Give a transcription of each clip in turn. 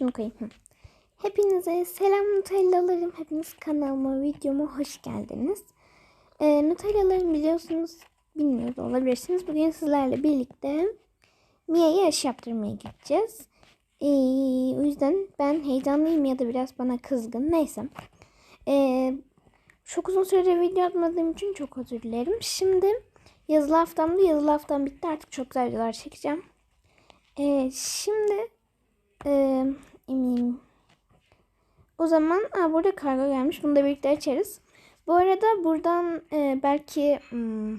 şunu koyayım. Hepinize selam Nutellalarım. Hepiniz kanalıma, videoma hoş geldiniz. Ee, Nutellalarım biliyorsunuz, bilmiyor olabilirsiniz. Bugün sizlerle birlikte Mia'ya aşı yaptırmaya gideceğiz. Ee, o yüzden ben heyecanlıyım ya da biraz bana kızgın. Neyse. Ee, çok uzun süredir video atmadığım için çok özür dilerim. Şimdi yazılı haftamda yazılı haftam bitti. Artık çok güzel videolar çekeceğim. Ee, şimdi e, eminim. O zaman aa, burada kargo gelmiş. Bunu da birlikte açarız. Bu arada buradan e, belki hmm,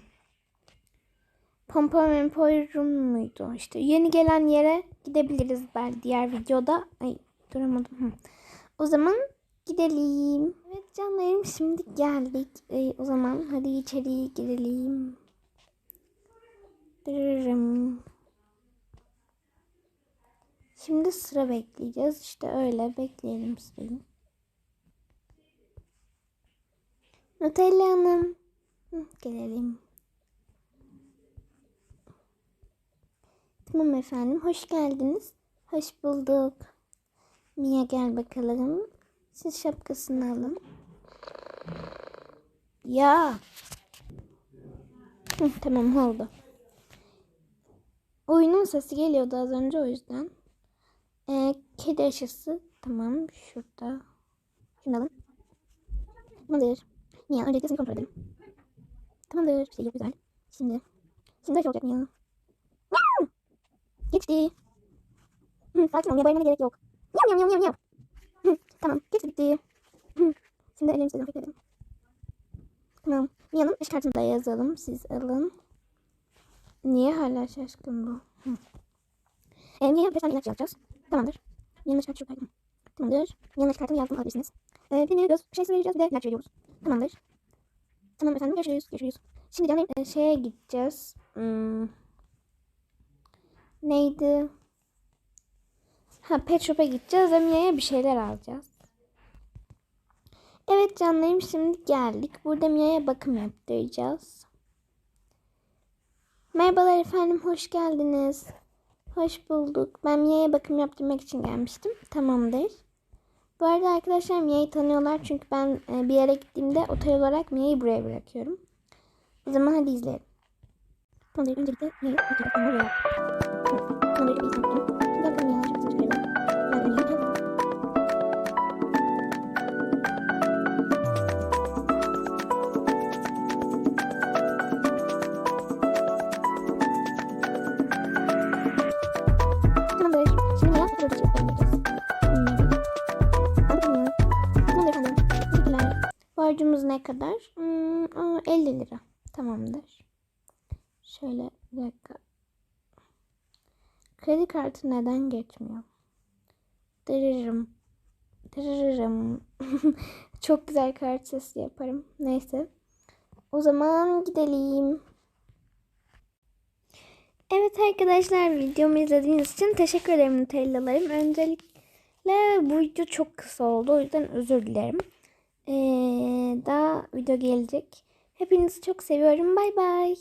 Pompa Emporium muydu? İşte yeni gelen yere gidebiliriz belki diğer videoda. Ay duramadım. Hı. O zaman gidelim. Evet canlarım şimdi geldik. E, o zaman hadi içeri girelim. Dırırım. Şimdi sıra bekleyeceğiz. İşte öyle bekleyelim sırayı. Nutella Hanım. Gelelim. Tamam efendim. Hoş geldiniz. Hoş bulduk. Mia gel bakalım. Siz şapkasını alın. Ya. Hı, tamam oldu. Oyunun sesi geliyordu az önce o yüzden. Ee, kedi aşısı. Tamam şurada. Şunu alın. Tamamdır. Mia öncelikle seni kontrol edelim. Tamamdır. Şey yok güzel. Şimdi. Şimdi aşı olacak Mia. Geçti. Hı, sakin ol. Mia bayılmana gerek yok. Miau miau miau. Hı, tamam. Geçti bitti. Şimdi ellerimizi dezenfekte edelim. Tamam. Mia'nın aşı kartını da yazalım. Siz alın. Niye hala şaşkın bu? Hı. E, Mia'ya 5 tane ilaç yazacağız. Tamamdır. Mia'nın aşı kartı şuradaydı. Tamamdır. Mia'nın aşı kartını yazdım alabilirsiniz. E, bir göz şeysi vereceğiz bir de ilaç veriyoruz. Tamamdır. Tamam efendim görüşürüz. Görüşürüz. Şimdi canım e, şeye gideceğiz. Hmm. Neydi? Ha pet shop'a gideceğiz Mia'ya bir şeyler alacağız. Evet canlarım şimdi geldik. Burada Mia'ya bakım yaptıracağız. Merhabalar efendim hoş geldiniz. Hoş bulduk. Ben Mia'ya bakım yaptırmak için gelmiştim. Tamamdır. Bu arada arkadaşlar Mia'yı tanıyorlar çünkü ben e, bir yere gittiğimde otel olarak Mia'yı buraya bırakıyorum. O zaman hadi izleyelim. Öncelikle Mia'yı buraya. Tamamdır. Bir Borcumuz ne kadar? Hmm, aa, 50 lira. Tamamdır. Şöyle bir dakika. Kredi kartı neden geçmiyor? Dırırım. Dırırım. Çok güzel kart sesi yaparım. Neyse. O zaman gidelim. Evet arkadaşlar videomu izlediğiniz için teşekkür ederim Nutellalarım. Öncelikle bu video çok kısa oldu. O yüzden özür dilerim. Ee, daha video gelecek. Hepinizi çok seviyorum. Bay bay.